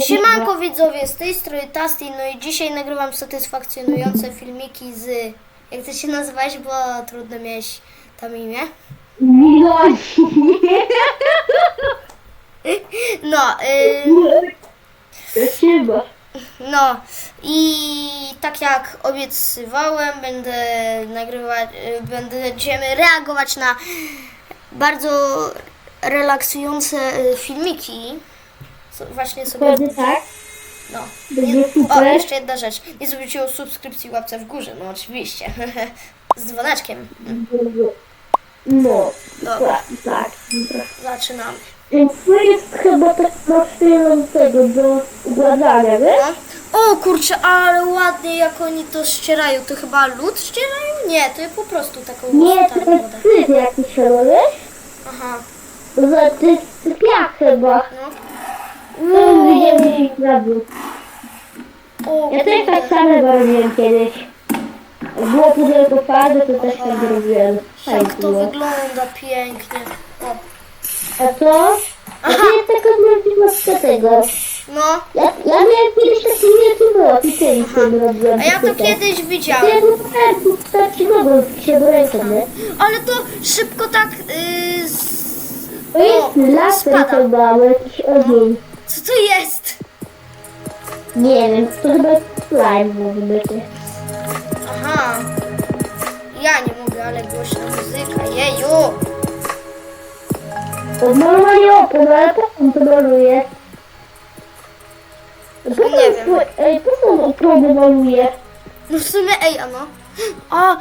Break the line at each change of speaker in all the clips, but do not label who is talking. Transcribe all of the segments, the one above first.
Siemanko widzowie, z tej strony Tasty, no i dzisiaj nagrywam satysfakcjonujące filmiki z... Jak ty się nazywałeś, bo trudno mieć tam imię.
Miloni.
No, y,
Chyba.
no i tak jak obiecywałem, będę nagrywać, y, będziemy reagować na bardzo relaksujące y, filmiki. So, właśnie sobie...
Tak.
No. Nie, o, jeszcze jedna rzecz. Nie zrobicie o subskrypcji łapce w górze, no oczywiście. Z dzwoneczkiem.
No,
Dobra,
tak,
zaczynamy.
Więc to jest chyba tak tego do ugładzania, wiesz?
No. O kurczę, ale ładnie jak oni to ścierają. To chyba lód ścierają? Nie, to po prostu taką
Nie, to jest syf jakiś?
Aha,
To to jest piach chyba.
no.
No, widziałem dół.
O,
Ja też tak samo robiłem kiedyś. Było pudełko farby, to też tak robiłem. Fajnie
Jak to
było.
wygląda pięknie. O.
A co? A to jest taka możliwość tego.
No,
Ja, ja miałem kiedyś taki wielki młot i kiedyś sobie robiłem.
a ja to
tutaj.
kiedyś
Ja
widziałem.
to tak, tak się mogą się do ręką, nie?
Ale to szybko tak yy, z...
To jest
O,
laser
spada.
chyba, albo jakiś ogień.
Co to jest?
Nie wiem, to chyba slime mówi być.
Aha. Ja nie mogę, ale głośna muzyka. Jeju.
To normalnie opon, ale po co on to maluje? Po co
Nie
on
wiem.
swo- Ej, po co on opony maluje?
No w sumie, ej, ano. A,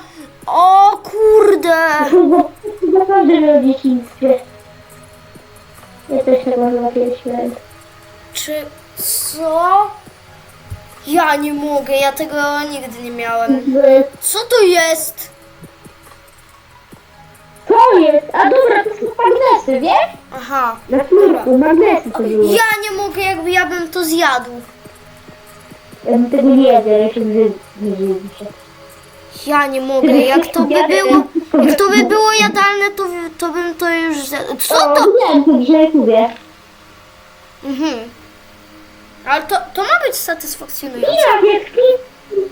o kurde.
Bo naprawdę miał dzieciństwie. Ja też chyba chyba kiedyś miałem.
Czy, co? Ja nie mogę, ja tego nigdy nie miałem. Co to jest?
Co jest? A dobra, to są magnesy, wiesz?
Aha.
Na sznurku, magnesy to były.
Ja nie mogę, jakby ja bym to zjadł.
Ja bym tego nie jadł, ale się nie.
Ja nie mogę, jak to by było, jak to by było jadalne, to, to bym to już zjadł. Co to?
Wiem, to mówię.
Mhm. Ale to, to ma być satysfakcjonujące.
China, jak Chin,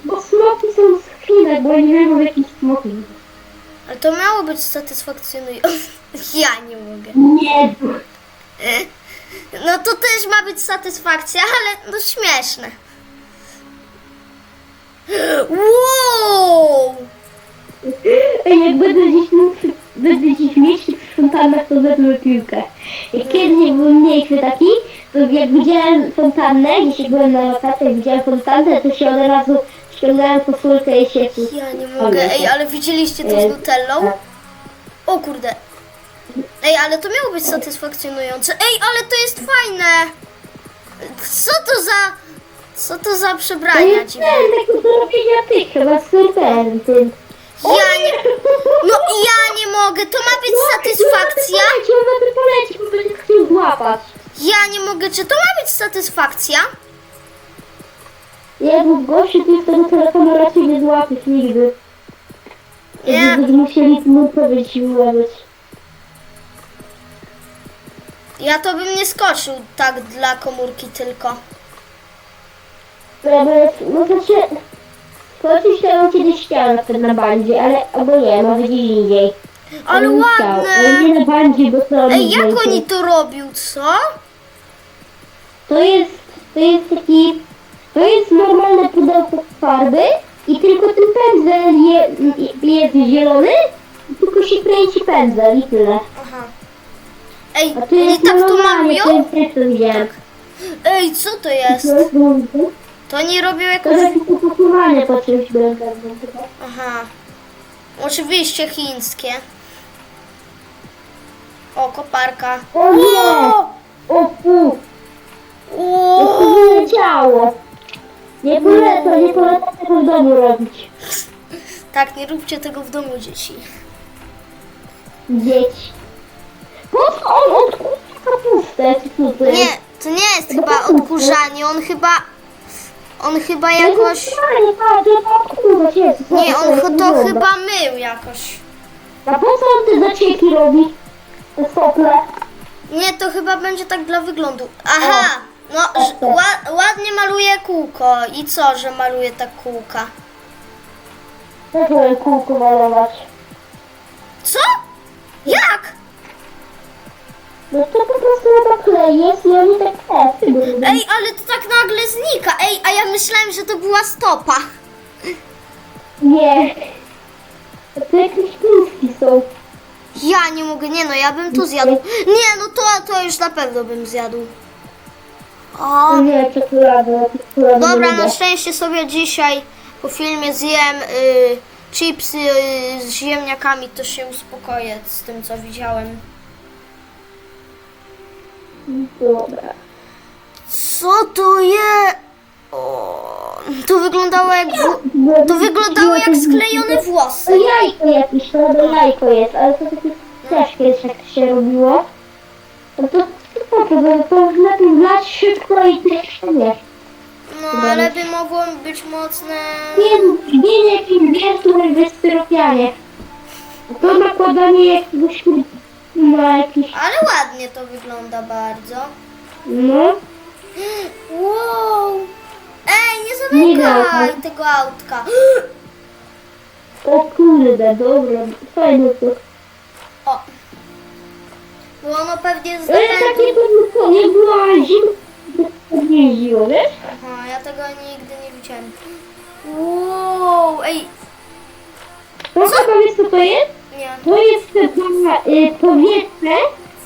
bo smoki są z Chin, bo ja nie wiem, jakieś smoki.
Ale to miało być satysfakcjonujące. Ja nie mogę.
Nie,
No to też ma być satysfakcja, ale no śmieszne. Wow!
Ej, jak będę przy- będę gdzieś w mieście przy fontannach, to wezmę piłkę. Jak kiedyś byłem mniejszy taki, jak widziałem fontannę, gdzieś byłem na wakacjach, widziałem fontannę, to się od razu ściągałem koszulkę i się
Ja nie mogę. Ej, ale widzieliście to z Nutellą? O kurde. Ej, ale to miało być satysfakcjonujące. Ej, ale to jest fajne. Co to za... Co to za przebrania dziwne?
ten, taki do robienia tych, chyba super, tym.
Ja nie... No ja nie mogę, to ma być satysfakcja?
Poleci, on na tym poleci, bo będzie chciał złapać.
Ja nie mogę, czy to ma być satysfakcja?
Jezu, gościu, ty z tego telefonu raczej nie złapiesz nigdy.
Nie.
Będziemy musieli mu powiedzieć i ułożyć.
Ja to bym nie skoczył tak dla komórki tylko.
Ja będę, no to się... Skoczyć to ja kiedyś chciałem na na bandzie, ale albo nie, może gdzieś indziej.
Ale
Ja bym chciał.
ładne.
Ale nie na bandzie, bo to
Ej, jak oni to robią, co?
To jest, to taki... To jest normalne pudełko farby i tylko ten pędzel je, jest zielony, i tylko się kręci pędzel i tyle.
Aha. Ej,
A
oni
jest
tak to
malowanie, to jest to widziałem.
Ej, co to jest?
To jest mówię.
To oni robią
To jest takie opakowanie po czymś chyba.
Aha. Oczywiście chińskie. O, koparka.
O nie! O fu!
O,
Nie polecam, nie polecam tego w domu robić.
Tak, nie róbcie tego w domu, dzieci.
Dzieci. Po co on odkurza kapustę? Czy co to jest?
Nie, to nie jest chyba odkurzanie, on chyba... On chyba jakoś...
Nie, odkurzać jest.
Nie, on to chyba mył jakoś.
A po co on te zacieki robi? Te sople?
Nie, to chyba będzie tak dla wyglądu. Aha, No, że, ła, ładnie maluje kółko. I co, że maluje tak kółka?
Zacząłem kółko malować.
Co? Jak?
No to po prostu na to klej jest i oni tak kresy były.
Ej, ale to tak nagle znika. Ej, a ja myślałem, że to była stopa.
Nie. To jakieś kluski są.
Ja nie mogę, nie no, ja bym to zjadł. Nie no, to, to już na pewno bym zjadł. O,
nie,
dobra,
nie
na szczęście sobie dzisiaj po filmie zjem y, chipsy y, z ziemniakami, to się uspokoję z tym, co widziałem.
Dobra.
Co to je? O, to wyglądało jak... W... To wyglądało jak sklejone
To
włosy.
jajko jakieś, to chyba jajko jest, ale to takie też kiedyś jak się robiło. No to to po prostu to lepiej wlać szybko i też nie.
No, ale by mogło być mocne...
Nie, nie jakimś wiertłem w styropianie. To nakładanie jakiegoś na jakiś,
Ale ładnie to wygląda bardzo.
no,
Wow! Ej, nie
Nie
zamykaj
dawaj.
tego autka.
o kurde, dobra, fajne to.
O! Bo ono pewnie z
Ale
napędu...
takie to nie była zimna, to nie jeździło, wiesz?
Aha, ja tego nigdy nie widziałem. Wow! Ej,
To chyba wiesz co to jest?
nie.
To jest chyba y, powietrze,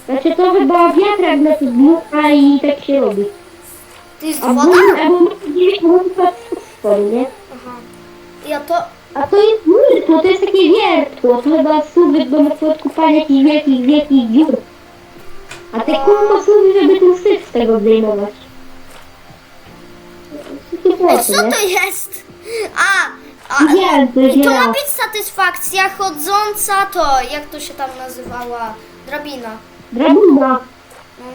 znaczy to chyba wiatrak na to dmucha i tak się robi.
To jest
A
woda?
ból, albo gdzieś z spodu, nie?
Aha. Ja to...
A to jest wiertło, to jest takie wiertło, to chyba suwy do na przykład kupania jakichś wielkich, wielkich dziur. A te kółko służy, żeby ten syf z tego zdejmować. Włosy,
co
nie?
to jest? A! a
Wiem, to
I to ma być satysfakcja chodząca to, jak to się tam nazywała? Drabina.
Drabina.
No.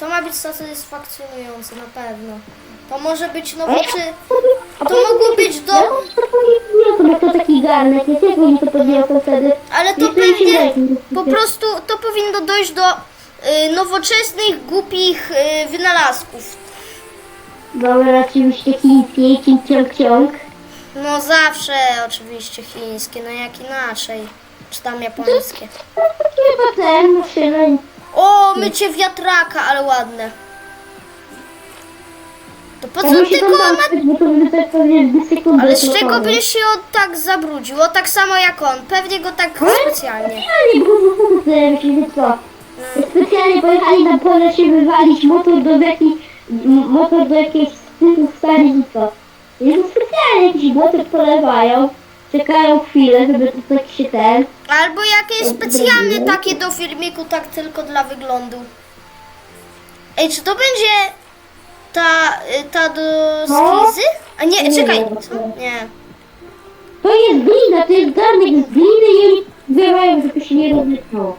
To ma być satysfakcjonujące na pewno. To może być nowoczy...
A
To mogło być do...
Ja mam to to taki garnek, nie wiem, jak oni to podniosą wtedy.
Ale to
Jeszcze się
pewnie
lepiej.
po prostu to powinno dojść do nowoczesnych, głupich y, wynalazków.
Dobra, oczywiście chińskie, cing ciąg ciąg.
No zawsze oczywiście chińskie, no jak inaczej. Czy tam japońskie.
Chyba ten, maszyna.
O, mycie wiatraka, ale ładne. To po
Ja
co
się
tylko
tam
na...
dał, bo to by tak pewnie dwie sekundy.
Ale z czego by się on tak zabrudził? O, tak samo jak on. Pewnie go tak specjalnie.
Specjalnie, bo to sobie myślę, że co? Specjalnie pojechali na pole się wywalić motor do jakiejś, motor do jakiejś typu stanie i co? I to specjalnie jakiś motor polewają, czekają chwilę, żeby to tak się ten...
Albo jakieś specjalne takie do filmiku, tak tylko dla wyglądu. Ej, czy to będzie ta, y, ta do
No.
skizy? A nie,
Nie
czekaj.
wiem.
Co? Nie.
To jest glina, to jest garnek z gliny i oni wywają, żeby się nie rozmykało.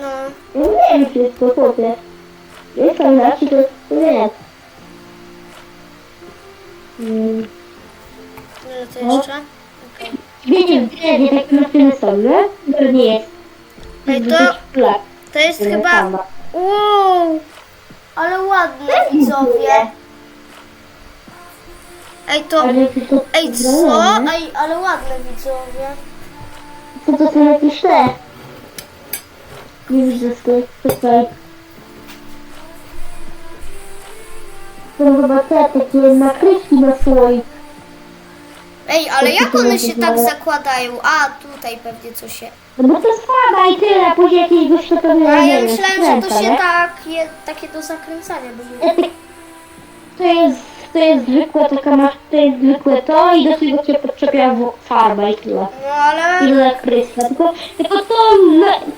No.
Ja nie wiem, to chłopie. Jest tam raczej, to nie. Hmm.
Ile to
No.
jeszcze? Okej.
Wiecie, w drewnie takie maszyny są, nie? To nie jest.
Ej, to,
szklak.
to jest
Nie,
chyba... Wow! Ale ładne widzowie. Ej, to...
Ale to,
Ej, co? Ej, ale ładne widzowie.
Co to są jakieś te? Widzę sklep, tutaj. To chyba te takie nakrywki na słoik.
Ej, ale
To
jak
to
one
będzie
się tak zakładają? A, tutaj pewnie coś się...
No bo to spada i tyle, a później jakiegoś gościa
A
nie
ja
wiem,
myślałem, że to się
nie?
tak, je, takie do zakręcania było.
To jest, to jest zwykłe, taka masz, to jest zwykłe to i do tego się podczepia w- farba i tyle.
No ale...
I nakryska. Tylko, tylko to,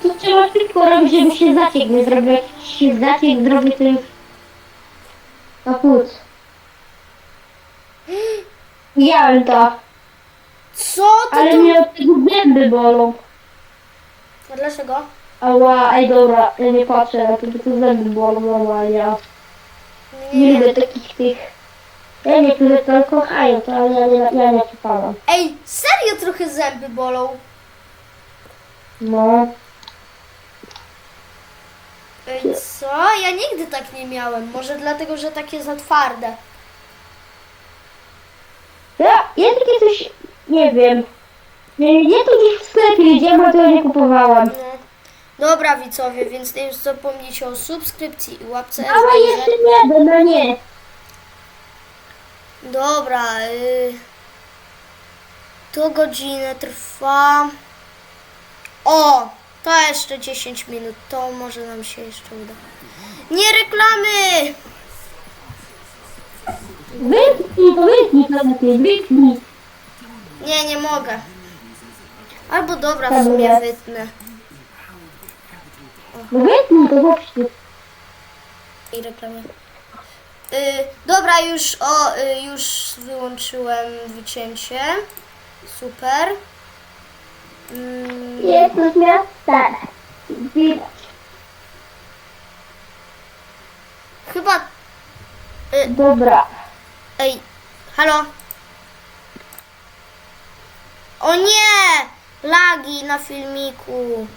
to trzeba szybko robić, żeby się zaciek nie zrobił. Jak się zaciek zrobi, to już kaput. Widziałem to,
Co to
ale
tu...
mnie od tego zęby bolą.
A dlaczego?
Ała, ej dobra, ja nie patrzę na to, bo to zęby bolą normalnie. ja Nie lubię takich tych... Ja nie niektórzy to kochają, to ale ja nie, ja nie czytałam.
Ej, serio trochę zęby bolą.
No.
Ej, co? Ja nigdy tak nie miałem. Może dlatego, że takie za twarde.
Ja, ja takie coś, nie wiem. Nie, Ja to gdzieś w sklepie widziałem, a to nie kupowałam.
No. Dobra widzowie, więc nie zapomnijcie o subskrypcji i łapce w górę.
jeszcze nie, no nie.
Dobra, y... to godzinę trwa. O, to jeszcze 10 minut, to może nam się jeszcze uda. Nie reklamy!
Wytnij to, wytnij to lepiej, wytnij.
Nie, nie mogę. Albo dobra, w
Czemu
sumie wytnę.
No wytnij to, właśnie.
I reklamy. Y, dobra, już o, y, już wyłączyłem wycięcie. Super. Mm,
Jest to zmiastane. Widać.
chyba. Y,
Dobra.
ej, halo? O nie! Lagi na filmiku.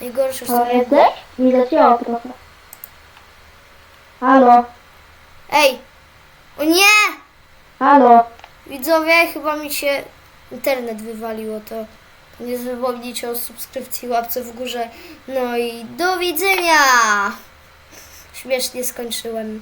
Najgorsze są.
jesteś? Widać ją trochę. Halo,
Ej! O nie!
halo.
Widzowie, chyba mi się internet wywaliło, to nie zapomnijcie o subskrypcji, łapce w górze. No i do widzenia! Śmiesznie skończyłem.